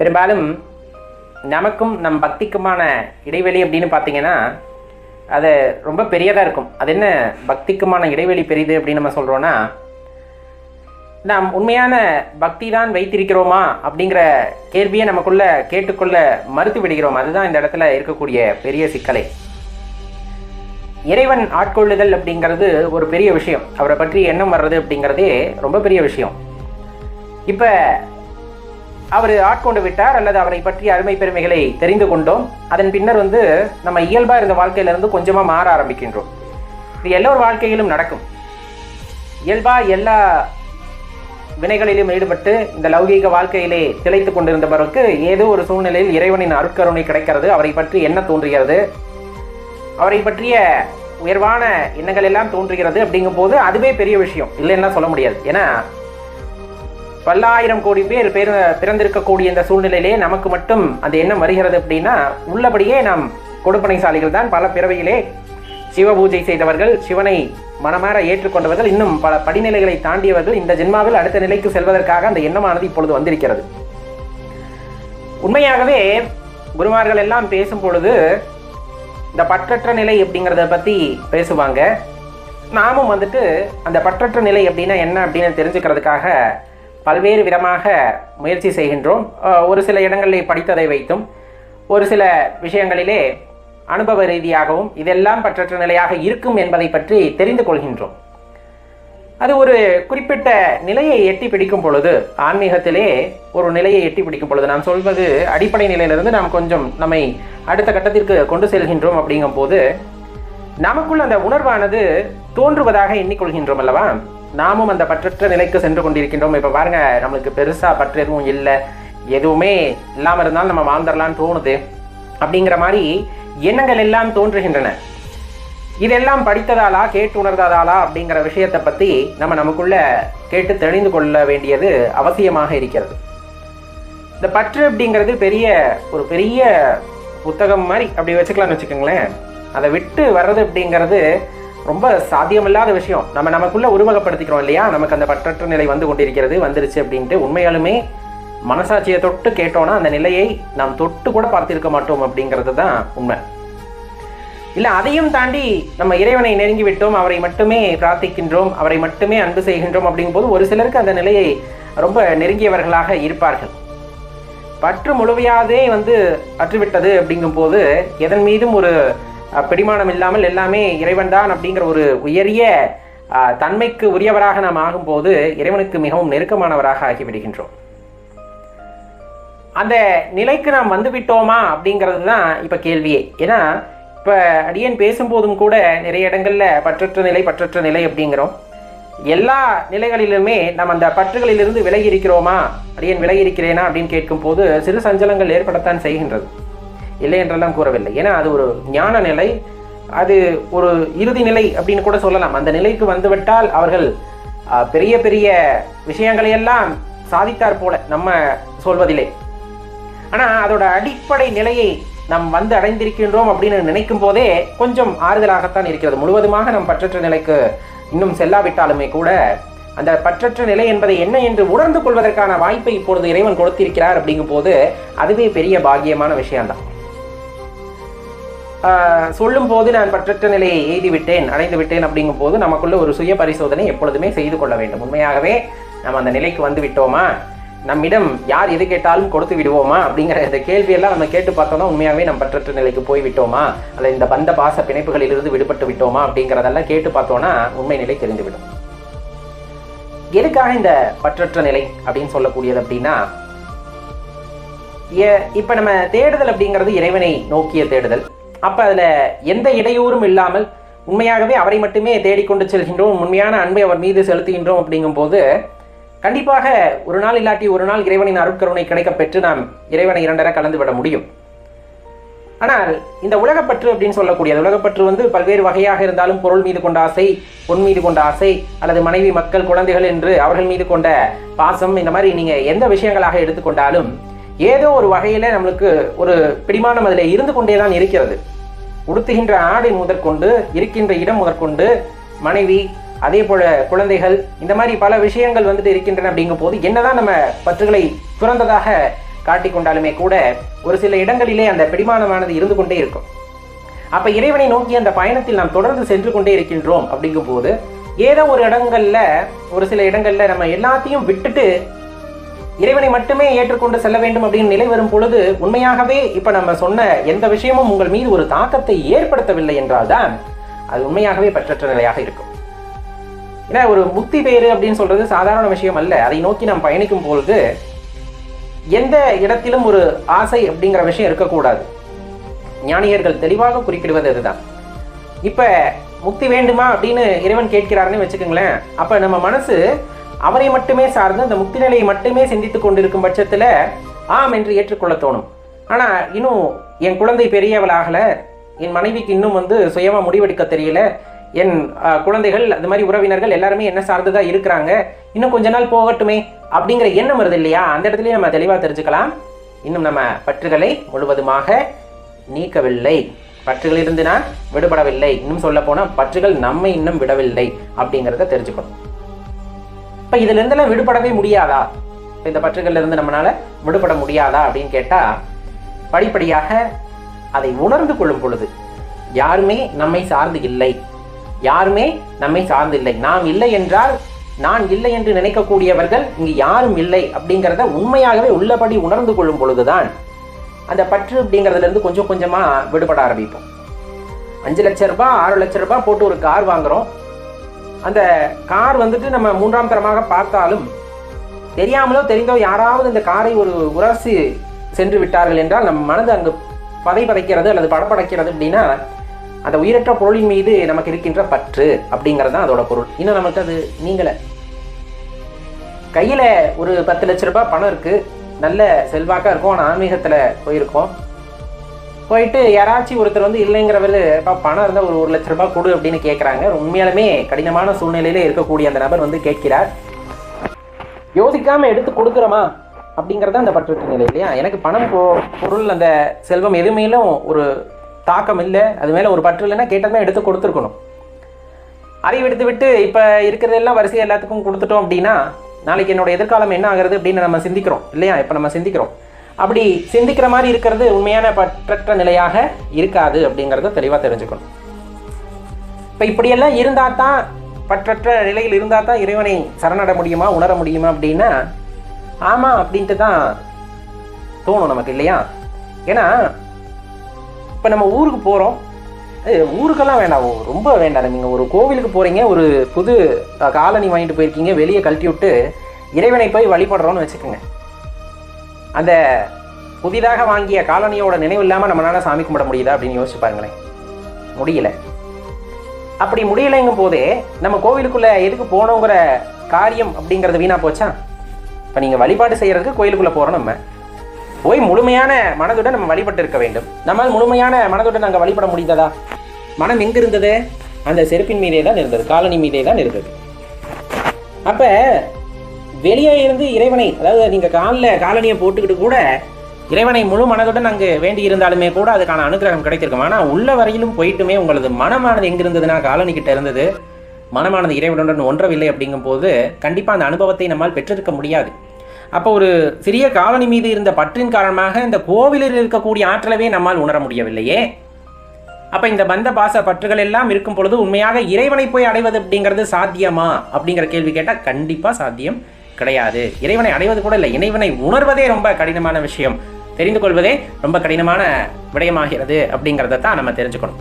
பெரும்பாலும் நமக்கும் நம் பக்திக்குமான இடைவெளி அப்படின்னு பார்த்தீங்கன்னா அது ரொம்ப பெரியதாக இருக்கும். அது என்ன பக்திக்குமான இடைவெளி பெரியது அப்படின்னு நம்ம சொல்கிறோன்னா நாம் உண்மையான பக்தி தான் வைத்திருக்கிறோமா அப்படிங்கிற கேள்வியை நமக்குள்ள கேட்டுக்கொள்ள மறுத்து விடுகிறோம். அதுதான் இந்த இடத்துல இருக்கக்கூடிய பெரிய சிக்கலை. இறைவன் ஆட்கொள்ளுதல் அப்படிங்கிறது ஒரு பெரிய விஷயம். அவரை பற்றி எண்ணம் வர்றது அப்படிங்கிறதே ரொம்ப பெரிய விஷயம். இப்போ அவர் ஆட்கொண்டு விட்டார் அல்லது அவரை பற்றிய அருமை பெருமைகளை தெரிந்து கொண்டோம். அதன் பின்னர் வந்து நம்ம இயல்பாக இருந்த வாழ்க்கையிலிருந்து கொஞ்சமாக மாற ஆரம்பிக்கின்றோம். இது எல்லோர் வாழ்க்கையிலும் நடக்கும். இயல்பாக எல்லா வினைகளிலும் ஈடுபட்டு இந்த லௌகீக வாழ்க்கையிலே திளைத்து கொண்டிருந்தவருக்கு ஏதோ ஒரு சூழ்நிலையில் இறைவனின் அருட்கருணை கிடைக்கிறது. அவரை பற்றி என்ன தோன்றுகிறது? அவரை பற்றிய உயர்வான எண்ணங்கள் எல்லாம் தோன்றுகிறது அப்படிங்கும் போது அதுவே பெரிய விஷயம். இல்லைன்னா சொல்ல முடியாது. ஏன்னா பல்லாயிரம் கோடி பேர் பேர் பிறந்திருக்கக்கூடிய இந்த சூழ்நிலையிலே நமக்கு மட்டும் அந்த எண்ணம் வருகிறது அப்படின்னா உள்ளபடியே நாம் கொடுப்பனைசாலிகள் தான். பல பிறவையிலே சிவ பூஜை செய்தவர்கள் சிவனை மனமாற ஏற்றுக்கொண்டவர்கள் இன்னும் பல படிநிலைகளை தாண்டியவர்கள் இந்த ஜென்மாவில் அடுத்த நிலைக்கு செல்வதற்காக அந்த எண்ணமானது இப்பொழுது வந்திருக்கிறது. உண்மையாகவே குருமார்கள் எல்லாம் பேசும் பொழுது இந்த பற்றற்ற நிலை அப்படிங்கிறத பற்றி பேசுவாங்க. நாமும் வந்துட்டு அந்த பற்றற்ற நிலை அப்படின்னா என்ன அப்படின்னு தெரிஞ்சுக்கிறதுக்காக பல்வேறு விதமாக முயற்சி செய்கின்றோம். ஒரு சில இடங்களில் படித்ததை வைத்தும் ஒரு சில விஷயங்களிலே அனுபவ ரீதியாகவும் இதெல்லாம் பற்றற்ற நிலையாக இருக்கும் என்பதை பற்றி தெரிந்து கொள்கின்றோம். அது ஒரு குறிப்பிட்ட நிலையை எட்டி பிடிக்கும் பொழுது ஆன்மீகத்திலே ஒரு நிலையை எட்டி பிடிக்கும் பொழுது நான் சொல்வது அடிப்படை நிலையிலிருந்து நாம் கொஞ்சம் நம்மை அடுத்த கட்டத்திற்கு கொண்டு செல்கின்றோம் அப்படிங்கும் போது நமக்குள் அந்த உணர்வானது தோன்றுவதாக எண்ணிக்கொள்கின்றோம் அல்லவா? நாமும் அந்த பற்றற்ற நிலைக்கு சென்று கொண்டிருக்கின்றோம். இப்போ பாருங்க நம்மளுக்கு பெருசா பற்று எதுவும் இல்லை. எதுவுமே இல்லாமல் இருந்தாலும் நம்ம வாழ்ந்துடலாம்னு தோணுது. அப்படிங்கிற மாதிரி எண்ணங்கள் எல்லாம் தோன்றுகின்றன. இதெல்லாம் படித்ததாலா கேட்டு உணர்ந்ததாலா அப்படிங்கிற விஷயத்தை பற்றி நம்ம நமக்குள்ள கேட்டு தெளிந்து கொள்ள வேண்டியது அவசியமாக இருக்கிறது. இந்த பற்று அப்படிங்கிறது பெரிய ஒரு பெரிய புத்தகம் மாதிரி அப்படி வச்சுக்கலாம்னு வச்சுக்கோங்களேன். அதை விட்டு வர்றது அப்படிங்கிறது ரொம்ப சாத்தியமில்லாத விஷயம். நம்ம நமக்குள்ள உருவகப்படுத்திக்கிறோம் இல்லையா? நமக்கு அந்த பற்றற்ற நிலை வந்து கொண்டிருக்கிறது வந்துருச்சு அப்படின்ட்டு உண்மையாலுமே மனசாட்சியை தொட்டு கேட்டோன்னா அந்த நிலையை நாம் தொட்டு கூட பார்த்திருக்க மாட்டோம் அப்படிங்கிறது தான் உண்மை. இல்லை அதையும் தாண்டி நம்ம இறைவனை நெருங்கி விட்டோம் அவரை மட்டுமே பிரார்த்திக்கின்றோம் அவரை மட்டுமே அன்பு செய்கின்றோம் அப்படிங்கும்போது ஒரு சிலருக்கு அந்த நிலையை ரொம்ப நெருங்கியவர்களாக இருப்பார்கள். பற்று முழுமையாதே வந்து அற்றுவிட்டது அப்படிங்கும்போது எதன் மீதும் ஒரு பிடிமானம் இல்லாமல் எல்லாமே இறைவன் தான் அப்படிங்கிற ஒரு உயரிய அஹ், தன்மைக்கு உரியவராக நாம் ஆகும்போது இறைவனுக்கு மிகவும் நெருக்கமானவராக ஆகிவிடுகின்றோம். அந்த நிலைக்கு நாம் வந்து விட்டோமா அப்படிங்கிறது தான் இப்போ கேள்வியே. ஏன்னா இப்போ அடியன் பேசும்போதும் கூட நிறைய இடங்கள்ல பற்றற்ற நிலை பற்றற்ற நிலை அப்படிங்கிறோம். எல்லா நிலைகளிலுமே நம்ம அந்த பற்றுகளிலிருந்து விலகி இருக்கிறோமா? அடியன் விலகி இருக்கிறேனா அப்படின்னு கேட்கும்போது சிறு சஞ்சலங்கள் ஏற்படத்தான் செய்கின்றது. இல்லை என்றெல்லாம் கூறவில்லை. ஏன்னா அது ஒரு ஞான நிலை அது ஒரு இறுதி நிலை அப்படின்னு கூட சொல்லலாம். அந்த நிலைக்கு வந்துவிட்டால் அவர்கள் பெரிய பெரிய விஷயங்களையெல்லாம் சாதித்தார் போல நம்ம சொல்வதிலே ஆனால் அதோட அடிப்படை நிலையை நாம் வந்து அடைந்திருக்கின்றோம் அப்படின்னு நினைக்கும் போதே கொஞ்சம் ஆறுதலாகத்தான் இருக்கிறது. முழுவதுமாக நம் பற்றற்ற நிலைக்கு இன்னும் செல்லாவிட்டாலுமே கூட அந்த பற்றற்ற நிலை என்பதை என்ன என்று உணர்ந்து கொள்வதற்கான வாய்ப்பை இப்பொழுது இறைவன் கொடுத்திருக்கிறார் அப்படிங்கும் போது அதுவே பெரிய பாக்கியமான விஷயம்தான். சொல்லும் போது நான் பற்றற்ற நிலையை எய்தி விட்டேன் அடைந்து விட்டேன் அப்படிங்கும் போது நமக்குள்ள ஒரு சுய பரிசோதனை எப்பொழுதுமே செய்து கொள்ள வேண்டும். உண்மையாகவே நம்ம அந்த நிலைக்கு வந்து விட்டோமா? நம்மிடம் யார் எது கேட்டாலும் கொடுத்து விடுவோமா? அப்படிங்கிற இந்த கேள்வியெல்லாம் நம்ம கேட்டு பார்த்தோம்னா உண்மையாகவே நம்ம பற்றற்ற நிலைக்கு போய் விட்டோமா? அல்லது இந்த பந்த பாச பிணைப்புகளிலிருந்து விடுபட்டு விட்டோமா? அப்படிங்கிறதெல்லாம் கேட்டு பார்த்தோம்னா உண்மை நிலை தெரிந்துவிடும். எதுக்காக இந்த பற்றற்ற நிலை அப்படின்னு சொல்லக்கூடியது அப்படின்னா எ- இப்ப நம்ம தேடுதல் அப்படிங்கிறது இறைவனை நோக்கிய தேடுதல். அப்ப அதுல எந்த இடையூறும் இல்லாமல் உண்மையாகவே அவரை மட்டுமே தேடிக்கொண்டு செல்கின்றோம் உண்மையான அன்பை அவர் மீது செலுத்துகின்றோம் அப்படிங்கும்போது கண்டிப்பாக ஒரு நாள் இல்லாட்டி ஒரு நாள் இறைவனின் அருட்கருணை கிடைக்க பெற்று நாம் இறைவனை இரண்டரை கலந்து விட முடியும். ஆனால் இந்த உலகப்பற்று அப்படின்னு சொல்லக்கூடியது உலகப்பற்று வந்து பல்வேறு வகையாக இருந்தாலும் பொருள் மீது கொண்ட ஆசை பொன் மீது கொண்ட ஆசை அல்லது மனைவி மக்கள் குழந்தைகள் என்று அவர்கள் மீது கொண்ட பாசம் இந்த மாதிரி நீங்க எந்த விஷயங்களாக எடுத்துக்கொண்டாலும் ஏதோ ஒரு வகையில நம்மளுக்கு ஒரு பிடிமானம் அதில் இருந்து கொண்டே தான் இருக்கிறது. உடுத்துகின்ற ஆடை முதற்கொண்டு இருக்கின்ற இடம் முதற்கொண்டு மனைவி அதே போல குழந்தைகள் இந்த மாதிரி பல விஷயங்கள் வந்துட்டு இருக்கின்றன அப்படிங்கும் போது என்னதான் நம்ம பற்றுகளை துறந்ததாக காட்டிக்கொண்டாலுமே கூட ஒரு சில இடங்களிலே அந்த பிடிமானமானது இருந்து கொண்டே இருக்கும். அப்ப இறைவனை நோக்கி அந்த பயணத்தில் நாம் தொடர்ந்து சென்று கொண்டே இருக்கின்றோம் அப்படிங்கும்போது ஏதோ ஒரு இடங்கள்ல ஒரு சில இடங்கள்ல நம்ம எல்லாத்தையும் விட்டுட்டு இறைவனை மட்டுமே ஏற்றுக்கொண்டு செல்ல வேண்டும் அப்படின்னு நிலை வரும் பொழுது உண்மையாகவே இப்ப நம்ம சொன்ன எந்த விஷயமும் உங்கள் மீது ஒரு தாக்கத்தை ஏற்படுத்தவில்லை என்றால்தான் அது உண்மையாகவே பற்றற்ற நிலையாக இருக்கும். ஏன்னா ஒரு முக்தி பேரு அப்படின்னு சொல்றது சாதாரண விஷயம் அல்ல. அதை நோக்கி நாம் பயணிக்கும் பொழுது எந்த இடத்திலும் ஒரு ஆசை அப்படிங்கிற விஷயம் இருக்கக்கூடாது. ஞானியர்கள் தெளிவாக குறிப்பிடுவது அதுதான் இப்ப முக்தி வேண்டுமா அப்படின்னு இறைவன் கேட்கிறாருன்னு வச்சுக்கோங்களேன். அப்ப நம்ம மனசு அவரை மட்டுமே சார்ந்து அந்த முக்தி நிலையை மட்டுமே சிந்தித்துக் கொண்டிருக்கும் பட்சத்தில் ஆம் என்று ஏற்றுக்கொள்ள தோணும். ஆனால் இன்னும் என் குழந்தை பெரியவளாகல என் மனைவிக்கு இன்னும் வந்து சுயமாக முடிவெடுக்க தெரியல என் குழந்தைகள் அந்த மாதிரி உறவினர்கள் எல்லாருமே என்ன சார்ந்துதான் இருக்கிறாங்க. இன்னும் கொஞ்ச நாள் போகட்டுமே அப்படிங்கிற எண்ணம் வருது இல்லையா? அந்த இடத்துலயே நம்ம தெளிவாக தெரிஞ்சுக்கலாம். இன்னும் நம்ம பற்றுகளை முழுவதுமாக நீக்கவில்லை. பற்றுகளிலிருந்து நான் விடுபடவில்லை. இன்னும் சொல்ல போனால் பற்றுகள் நம்மை இன்னும் விடவில்லை அப்படிங்கிறத தெரிஞ்சுக்கணும். இப்ப இதுல இருந்தெல்லாம் விடுபடவே முடியாதா? இந்த பற்றுகள்ல இருந்து நம்மளால விடுபட முடியாதா அப்படின்னு கேட்டா படிப்படியாக அதை உணர்ந்து கொள்ளும் பொழுது யாருமே நம்மை சார்ந்து இல்லை. யாருமே நம்மை சார்ந்து இல்லை. நாம் இல்லை என்றால் நான் இல்லை என்று நினைக்கக்கூடியவர்கள் இங்கு யாரும் இல்லை அப்படிங்கிறத உண்மையாகவே உள்ளபடி உணர்ந்து கொள்ளும் பொழுதுதான் அந்த பற்று அப்படிங்கிறதுல இருந்து கொஞ்சம் கொஞ்சமா விடுபட ஆரம்பிப்போம். அஞ்சு லட்ச ரூபாய் ஆறு லட்ச ரூபாய் போட்டு ஒரு கார் வாங்குறோம். அந்த கார் வந்துட்டு நம்ம மூன்றாம் தரமாக பார்த்தாலும் தெரியாமலோ தெரிந்தோ யாராவது இந்த காரை ஒரு உரசி சென்று விட்டார்கள் என்றால் நம் மனது அங்கு பதை பதைக்கிறது அல்லது படப்படைக்கிறது அப்படின்னா அந்த உயிரற்ற பொருளின் மீது நமக்கு இருக்கின்ற பற்று அப்படிங்கிறது தான் அதோட பொருள். இன்னும் நமக்கு அது நீங்கள கையில் ஒரு பத்து லட்ச ரூபாய் பணம் இருக்குது நல்ல செல்வாக்காக இருக்கும். ஆனால் ஆன்மீகத்தில் போயிருக்கோம். போயிட்டு யாராச்சும் ஒருத்தர் வந்து இல்லைங்கிறவர் "அப்பா, பணம் இருந்தால் ஒரு ஒரு லட்ச ரூபாய் கொடு அப்படின்னு கேட்குறாங்க உண்மையாலுமே கடினமான சூழ்நிலையில இருக்கக்கூடிய அந்த நபர் வந்து கேட்கிறார். யோசிக்காம எடுத்து கொடுக்குறோமா? அப்படிங்கிறது அந்த பற்று நிலை இல்லையா? எனக்கு பணம் போ பொருள் அந்த செல்வம் எதுமேலும் ஒரு தாக்கம் இல்லை. அது மேலே ஒரு பற்று இல்லைன்னா கேட்டதுமே எடுத்து கொடுத்துருக்கணும். அதை விடுத்து விட்டு இப்போ இருக்கிறதெல்லாம் வரிசையை எல்லாத்துக்கும் கொடுத்துட்டோம் அப்படின்னா நாளைக்கு என்னோட எதிர்காலம் என்ன ஆகிறது அப்படின்னு நம்ம சிந்திக்கிறோம் இல்லையா? இப்போ நம்ம சிந்திக்கிறோம். அப்படி சிந்திக்கிற மாதிரி இருக்கிறது உண்மையான பற்றற்ற நிலையாக இருக்காது அப்படிங்கிறத தெளிவாக தெரிஞ்சுக்கணும். இப்போ இப்படியெல்லாம் இருந்தால் தான் பற்றற்ற நிலையில் இருந்தால் தான் இறைவனை சரணட முடியுமா உணர முடியுமா அப்படின்னா ஆமாம் அப்படின்ட்டு தான் தோணும் நமக்கு இல்லையா? ஏன்னா இப்போ நம்ம ஊருக்கு போகிறோம் ஊருக்கெல்லாம் வேண்டாம். ரொம்ப வேண்டாம். நீங்கள் ஒரு கோவிலுக்கு போகிறீங்க ஒரு புது காலனி காலணி வாங்கிட்டு போயிருக்கீங்க வெளியே கழட்டி விட்டு இறைவனை போய் வழிபடுறோன்னு வச்சுக்கோங்க. அந்த புதிதாக வாங்கிய காலனியோட நினைவு இல்லாமல் நம்மளால் சாமி கும்பிட முடியுதா அப்படின்னு யோசிச்சு பாருங்களேன். முடியல. அப்படி முடியலைங்கும் போதே நம்ம கோவிலுக்குள்ள எதுக்கு போனோங்கிற காரியம் அப்படிங்கிறது வீணா போச்சா? இப்போ நீங்கள் வழிபாடு செய்யறதுக்கு கோயிலுக்குள்ளே போகிறோம் நம்ம. போய் முழுமையான மனதுடன் நம்ம வழிபட்டு இருக்க வேண்டும். நம்மால் முழுமையான மனதுடன் அங்கே வழிபட முடிந்ததா? மனம் எங்கே இருந்தது? அந்த செருப்பின் மீதே தான் இருந்தது காலனி மீதே தான் இருந்தது. அப்போ வெளியே இருந்து இறைவனை அதாவது நீங்கள் காலில் காலனியை போட்டுக்கிட்டு கூட இறைவனை முழு மனதுடன் அங்கு வேண்டி இருந்தாலுமே கூட அதுக்கான அனுகிரகம் கிடைத்திருக்கும். ஆனால் உள்ள வரையிலும் போயிட்டுமே உங்களது மனமானது எங்கே இருந்ததுன்னா காலனி கிட்ட இருந்தது. மனமானது இறைவனுடன் ஒன்றவில்லை அப்படிங்கும் போது கண்டிப்பாக அந்த அனுபவத்தை நம்மால் பெற்றிருக்க முடியாது. அப்போ ஒரு சிறிய காலனி மீது இருந்த பற்றின் காரணமாக இந்த கோவிலில் இருக்கக்கூடிய ஆற்றலவே நம்மால் உணர முடியவில்லையே. அப்போ இந்த பந்த பாச பற்றுகள் எல்லாம் இருக்கும் பொழுது உண்மையாக இறைவனை போய் அடைவது அப்படிங்கிறது சாத்தியமா? அப்படிங்கிற கேள்வி கேட்டால் கண்டிப்பாக சாத்தியம். கிடையாது. இறைவனை அடைவது கூட இல்லை. இறைவனை உணர்வதே ரொம்ப கடினமான விஷயம். தெரிந்து கொள்வதே ரொம்ப கடினமான விடயமாகிறது அப்படிங்கிறத தான் நம்ம தெரிஞ்சுக்கணும்.